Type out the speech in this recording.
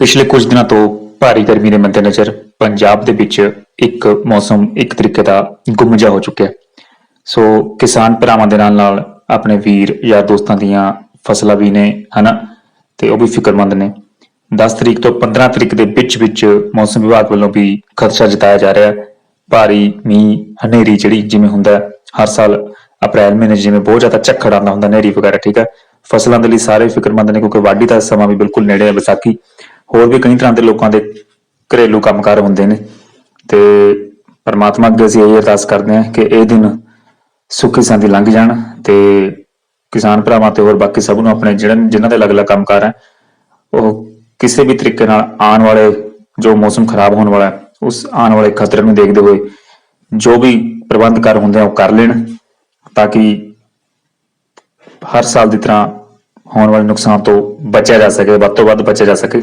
ਪਿਛਲੇ ਕੁਝ ਦਿਨਾਂ ਤੋਂ ਭਾਰੀ ਗਰਮੀ ਦੇ ਮੱਦੇਨਜ਼ਰ ਪੰਜਾਬ ਦੇ ਵਿੱਚ ਇੱਕ ਮੌਸਮ ਇੱਕ ਤਰੀਕੇ ਦਾ ਗੁੰਮ ਜਿਹਾ ਹੋ ਚੁੱਕਿਆ ਸੋ ਕਿਸਾਨ ਭਰਾਵਾਂ ਦੇ ਨਾਲ ਨਾਲ ਆਪਣੇ ਵੀਰ ਜਾਂ ਦੋਸਤਾਂ ਦੀਆਂ ਫਸਲਾਂ ਵੀ ਨੇ, ਹਨਾ? ਤੇ ਉਹ ਵੀ ਫਿਕਰਮੰਦ ਨੇ। 10 ਤਰੀਕ ਤੋਂ 15 ਤਰੀਕ ਦੇ ਵਿੱਚ ਵਿੱਚ ਮੌਸਮ ਵਿਭਾਗ ਵੱਲੋਂ ਵੀ ਖਦਸ਼ਾ ਜਤਾਇਆ ਜਾ ਰਿਹਾ ਹੈ। ਭਾਰੀ ਮੀਂਹ, ਹਨੇਰੀ ਜਿਹੜੀ ਜਿਵੇਂ ਹੁੰਦਾ ਹਰ ਸਾਲ ਅਪ੍ਰੈਲ ਮਹੀਨੇ ਜਿਵੇਂ ਬਹੁਤ ਜ਼ਿਆਦਾ ਝੱਖੜ ਆਉਂਦਾ ਹੁੰਦਾ, ਹਨੇਰੀ ਵਗੈਰਾ, ਠੀਕ ਹੈ? ਫਸਲਾਂ ਦੇ ਲਈ ਸਾਰੇ ਫਿਕਰਮੰਦ ਨੇ ਕਿਉਂਕਿ ਵਾਢੀ ਦਾ ਸਮਾਂ ਵੀ ਬਿਲਕੁਲ ਨੇੜੇ ਹੈ, ਵਿਸਾਖੀ। ਹੋਰ ਵੀ ਕਈ ਤਰ੍ਹਾਂ ਦੇ ਲੋਕਾਂ ਦੇ ਘਰੇਲੂ ਕੰਮਕਾਰ ਹੁੰਦੇ ਨੇ। ਤੇ ਪਰਮਾਤਮਾ ਅੱਗੇ ਅਸੀਂ ਇਹ ਅਰਦਾਸ ਕਰਦੇ ਹਾਂ ਕਿ ਇਹ ਦਿਨ ਸੁੱਖੀ ਸੰਦੀ ਲੰਘ ਜਾਣ ਤੇ ਕਿਸਾਨ ਭਰਾਵਾਂ ਤੇ ਹੋਰ ਬਾਕੀ ਸਭ ਨੂੰ ਆਪਣੇ ਜਿਹੜੇ ਜਿਨ੍ਹਾਂ ਦੇ ਅਲੱਗ-ਅਲੱਗ ਕੰਮਕਾਰ ਹੈ, ਉਹ ਕਿਸੇ ਵੀ ਤਰੀਕੇ ਨਾਲ ਆਉਣ ਵਾਲੇ ਜੋ ਮੌਸਮ ਖਰਾਬ ਹੋਣ ਵਾਲਾ ਉਸ ਆਉਣ ਵਾਲੇ ਖਤਰੇ ਨੂੰ ਦੇਖਦੇ ਹੋਏ ਜੋ ਵੀ ਪ੍ਰਬੰਧ ਕਰ ਹੁੰਦੇ ਆ ਉਹ ਕਰ ਲੈਣ ਤਾਂ ਕਿ ਹਰ ਸਾਲ ਦੀ ਤਰ੍ਹਾਂ ਹੋਣ ਵਾਲੇ ਨੁਕਸਾਨ ਤੋਂ ਬਚਿਆ ਜਾ ਸਕੇ, ਵੱਧ ਤੋਂ ਵੱਧ ਬਚਿਆ ਜਾ ਸਕੇ।